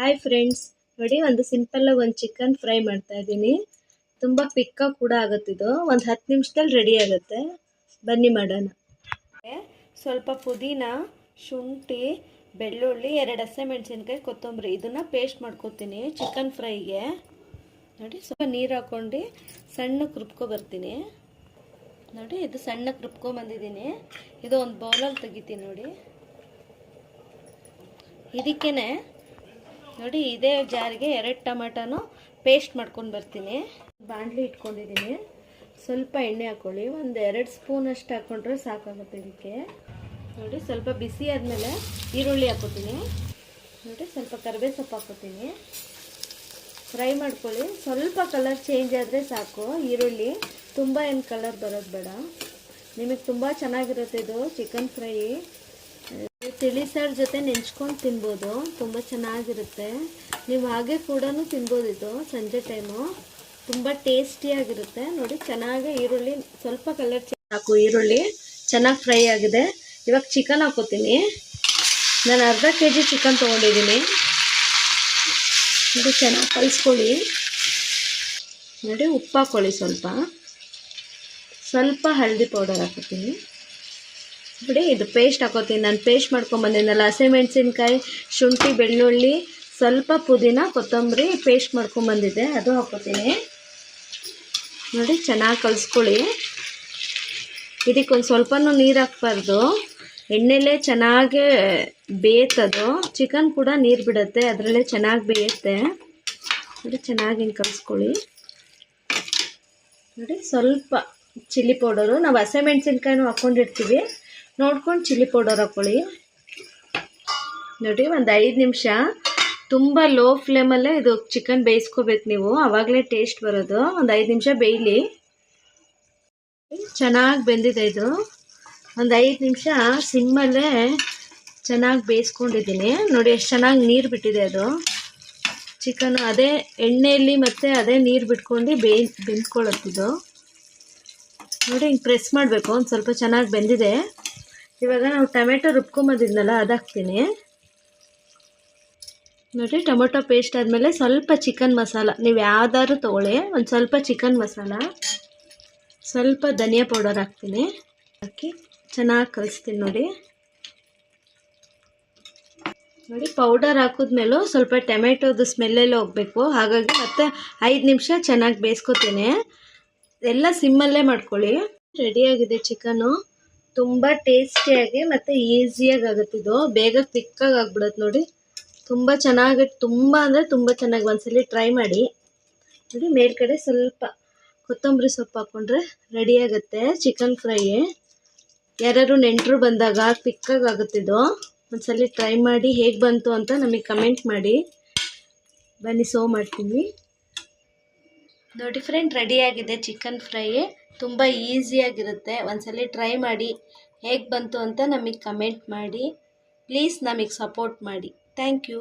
Hi friends ನೋಡಿ ಒಂದು ಸಿಂಪಲ್ಲಾಗಿ ಒಂದು ಚಿಕನ್ ಫ್ರೈ ಮಾಡ್ತಾ ಇದ್ದೀನಿ. ತುಂಬ ಪಿಕ್ಕ ಕೂಡ ಆಗುತ್ತಿದ್ದು ಒಂದು ಹತ್ತು ನಿಮಿಷದಲ್ಲಿ ರೆಡಿ ಆಗುತ್ತೆ. ಬನ್ನಿ ಮಾಡೋಣ. ಸ್ವಲ್ಪ ಪುದೀನ, ಶುಂಠಿ, ಬೆಳ್ಳುಳ್ಳಿ, ಎರಡು ಹಸಿಮೆಣಸಿನ್ಕಾಯಿ ಕೊತ್ತಂಬರಿ. ಇದನ್ನು ಪೇಸ್ಟ್ ಮಾಡ್ಕೊತೀನಿ ಚಿಕನ್ ಫ್ರೈಗೆ ನೋಡಿ, ಸ್ವಲ್ಪ ನೀರು ಹಾಕ್ಕೊಂಡು ಸಣ್ಣ ಕೃಪ್ಕೊ ಬರ್ತೀನಿ. ನೋಡಿ, ಇದು ಸಣ್ಣಕ್ಕೆ ಬಂದಿದ್ದೀನಿ. ಇದು ಒಂದು ಬೌಲಲ್ಲಿ ತೆಗಿತೀನಿ ನೋಡಿ. ಇದಕ್ಕೇ ನೋಡಿ, ಇದೇ ಜಾರಿಗೆ ಎರಡು ಟೊಮೆಟೊನು ಪೇಸ್ಟ್ ಮಾಡ್ಕೊಂಡು ಬರ್ತೀನಿ. ಬಾಣಲಿ ಇಟ್ಕೊಂಡಿದ್ದೀನಿ. ಸ್ವಲ್ಪ ಎಣ್ಣೆ ಹಾಕ್ಕೊಳ್ಳಿ ಒಂದು ಎರಡು ಸ್ಪೂನ್ ಅಷ್ಟು ಹಾಕ್ಕೊಂಡ್ರೆ ಸಾಕಾಗುತ್ತೆ ಇದಕ್ಕೆ. ನೋಡಿ, ಸ್ವಲ್ಪ ಬಿಸಿ ಆದಮೇಲೆ ಈರುಳ್ಳಿ ಹಾಕ್ಕೊತೀನಿ ನೋಡಿ, ಸ್ವಲ್ಪ ಕರಿಬೇವು ಸೊಪ್ಪು ಹಾಕ್ಕೊತೀನಿ ಫ್ರೈ ಮಾಡ್ಕೊಳ್ಳಿ. ಸ್ವಲ್ಪ ಕಲರ್ ಚೇಂಜ್ ಆದರೆ ಸಾಕು. ಈರುಳ್ಳಿ ತುಂಬ ಏನು ಕಲರ್ ಬರೋದು ಬೇಡ. ನಿಮಗೆ ತುಂಬ ಚೆನ್ನಾಗಿರುತ್ತೆ ಇದು ಚಿಕನ್ ಫ್ರೈ. ತಿಳಿ ಸಾರು ಜೊತೆ ನೆಂಚ್ಕೊಂಡು ತಿನ್ಬೋದು. ತುಂಬ ಚೆನ್ನಾಗಿರುತ್ತೆ. ನೀವು ಹಾಗೆ ಕೂಡ ತಿನ್ಬೋದು ಇದು ಸಂಜೆ ಟೈಮು ತುಂಬ ಟೇಸ್ಟಿಯಾಗಿರುತ್ತೆ. ನೋಡಿ ಚೆನ್ನಾಗಿ ಈರುಳ್ಳಿ ಸ್ವಲ್ಪ ಕಲರ್ ಹಾಕು. ಈರುಳ್ಳಿ ಚೆನ್ನಾಗಿ ಫ್ರೈ ಆಗಿದೆ. ಇವಾಗ ಚಿಕನ್ ಹಾಕೋತೀನಿ. ನಾನು ಅರ್ಧ ಕೆ ಜಿ ಚಿಕನ್ ತೊಗೊಂಡಿದ್ದೀನಿ. ಇದು ಚೆನ್ನಾಗಿ ಕಲಿಸ್ಕೊಳ್ಳಿ. ನೋಡಿ ಉಪ್ಪು ಹಾಕ್ಕೊಳ್ಳಿ ಸ್ವಲ್ಪ. ಸ್ವಲ್ಪ ಹಳದಿ ಪೌಡರ್ ಹಾಕೋತೀನಿ ನೋಡಿ ಇದು ಪೇಸ್ಟ್ ಹಾಕೋತೀನಿ. ನಾನು ಪೇಸ್ಟ್ ಮಾಡ್ಕೊಂಬಂದಿದ್ದಲ್ಲ ಹಸಿಮೆಣ್ಸಿನ್ಕಾಯಿ, ಶುಂಠಿ, ಬೆಳ್ಳುಳ್ಳಿ, ಸ್ವಲ್ಪ ಪುದೀನ, ಕೊತ್ತಂಬರಿ ಪೇಸ್ಟ್ ಮಾಡ್ಕೊಂಬಂದಿದ್ದೆ ಅದು ಹಾಕೋತೀನಿ. ನೋಡಿ, ಚೆನ್ನಾಗಿ ಕಲಿಸ್ಕೊಳ್ಳಿ. ಇದಕ್ಕೊಂದು ಸ್ವಲ್ಪನೂ ನೀರು ಹಾಕ್ಬಾರ್ದು. ಎಣ್ಣೆಲೇ ಚೆನ್ನಾಗಿ ಬೇಯ್ತದು. ಚಿಕನ್ ಕೂಡ ನೀರು ಬಿಡುತ್ತೆ, ಅದರಲ್ಲೇ ಚೆನ್ನಾಗಿ ಬೇಯುತ್ತೆ. ನೋಡಿ, ಚೆನ್ನಾಗಿ ಹಿಂಗೆ ಕಲಿಸ್ಕೊಳ್ಳಿ. ನೋಡಿ, ಸ್ವಲ್ಪ ಚಿಲ್ಲಿ ಪೌಡರು. ನಾವು ಹಸಿಮೆಣ್ಸಿನ್ಕಾಯಿನೂ ಹಾಕ್ಕೊಂಡಿರ್ತೀವಿ ನೋಡ್ಕೊಂಡು ಚಿಲ್ಲಿ ಪೌಡರ್ ಹಾಕ್ಕೊಳ್ಳಿ ನೋಡಿ ಒಂದು ಐದು ನಿಮಿಷ. ತುಂಬ ಲೋ ಫ್ಲೇಮಲ್ಲೇ ಇದು ಚಿಕನ್ ಬೇಯಿಸ್ಕೋಬೇಕು ನೀವು. ಆವಾಗಲೇ ಟೇಸ್ಟ್ ಬರೋದು. ಒಂದು ಐದು ನಿಮಿಷ ಬೇಯಲಿ. ಚೆನ್ನಾಗಿ ಬೆಂದಿದೆ ಇದು. ಒಂದು ಐದು ನಿಮಿಷ ಸಿಮ್ಮಲ್ಲೇ ಚೆನ್ನಾಗಿ ಬೇಯಿಸ್ಕೊಂಡಿದ್ದೀನಿ. ನೋಡಿ, ಎಷ್ಟು ಚೆನ್ನಾಗಿ ನೀರು ಬಿಟ್ಟಿದೆ ಅದು. ಚಿಕನ್ ಅದೇ ಎಣ್ಣೆಯಲ್ಲಿ ಮತ್ತು ಅದೇ ನೀರು ಬಿಟ್ಕೊಂಡು ಬೇಯ್ ಬೆಂದ್ಕೊಳ್ಳುತ್ತಿದ್ದು ನೋಡಿ, ಹಿಂಗೆ ಪ್ರೆಸ್ ಮಾಡಬೇಕು. ಒಂದು ಸ್ವಲ್ಪ ಚೆನ್ನಾಗಿ ಬೆಂದಿದೆ. ಇವಾಗ ನಾವು ಟೊಮೆಟೊ ರುಬ್ಕೊಂಬೋದಿದ್ನಲ್ಲ ಅದು ಹಾಕ್ತೀನಿ ನೋಡಿ, ಟೊಮೆಟೊ ಪೇಸ್ಟ್ ಆದಮೇಲೆ ಸ್ವಲ್ಪ ಚಿಕನ್ ಮಸಾಲ, ನೀವು ಯಾವ್ದಾದ್ರು ತೊಗೊಳ್ಳಿ, ಒಂದು ಸ್ವಲ್ಪ ಚಿಕನ್ ಮಸಾಲ, ಸ್ವಲ್ಪ ಧನಿಯಾ ಪೌಡರ್ ಹಾಕ್ತೀನಿ. ಹಾಕಿ ಚೆನ್ನಾಗಿ ಕಲಿಸ್ತೀನಿ ನೋಡಿ. ನೋಡಿ, ಪೌಡರ್ ಹಾಕಿದ್ಮೇಲೂ ಸ್ವಲ್ಪ ಟೊಮೆಟೊದು ಸ್ಮೆಲ್ಲೆಲ್ಲ ಹೋಗಬೇಕು. ಹಾಗಾಗಿ ಮತ್ತೆ ಐದು ನಿಮಿಷ ಚೆನ್ನಾಗಿ ಬೇಯಿಸ್ಕೊತೀನಿ. ಎಲ್ಲ ಸಿಮ್ಮಲ್ಲೇ ಮಾಡ್ಕೊಳ್ಳಿ. ರೆಡಿಯಾಗಿದೆ ಚಿಕನು. ತುಂಬ ಟೇಸ್ಟಿಯಾಗಿ ಮತ್ತು ಈಸಿಯಾಗಿ ಇದು ಬೇಗ ಕ್ವಿಕ್ಕಾಗಿ ಆಗ್ಬಿಡುತ್ತೆ ನೋಡಿ. ತುಂಬ ಚೆನ್ನಾಗಿ, ತುಂಬ ಅಂದರೆ ತುಂಬ ಚೆನ್ನಾಗಿ ಒಂದ್ಸಲಿ ಟ್ರೈ ಮಾಡಿ. ನೋಡಿ, ಮೇಲ್ಗಡೆ ಸ್ವಲ್ಪ ಕೊತ್ತಂಬರಿ ಸೊಪ್ಪು ಹಾಕ್ಕೊಂಡ್ರೆ ರೆಡಿ ಆಗುತ್ತೆ ಚಿಕನ್ ಫ್ರೈ. ಯಾರು ನೆಂಟರು ಬಂದಾಗ ಕ್ವಿಕ್ಕಾಗಿ ಆಗುತ್ತಿದ್ದು ಒಂದ್ಸಲಿ ಟ್ರೈ ಮಾಡಿ ಹೇಗೆ ಬಂತು ಅಂತ ನಮಗೆ ಕಮೆಂಟ್ ಮಾಡಿ. ಬನ್ನಿ ಸೋ ಮಾಡ್ತೀನಿ. ನೋಡಿ ಫ್ರೆಂಡ್ ರೆಡಿಯಾಗಿದೆ ಚಿಕನ್ ಫ್ರೈ ತುಂಬ ಈಸಿಯಾಗಿರುತ್ತೆ ಒಂದ್ಸಲಿ ಟ್ರೈ ಮಾಡಿ. ಹೇಗೆ ಬಂತು ಅಂತ ನಮಗೆ ಕಮೆಂಟ್ ಮಾಡಿ. ಪ್ಲೀಸ್ ನಮಗೆ ಸಪೋರ್ಟ್ ಮಾಡಿ. Thank you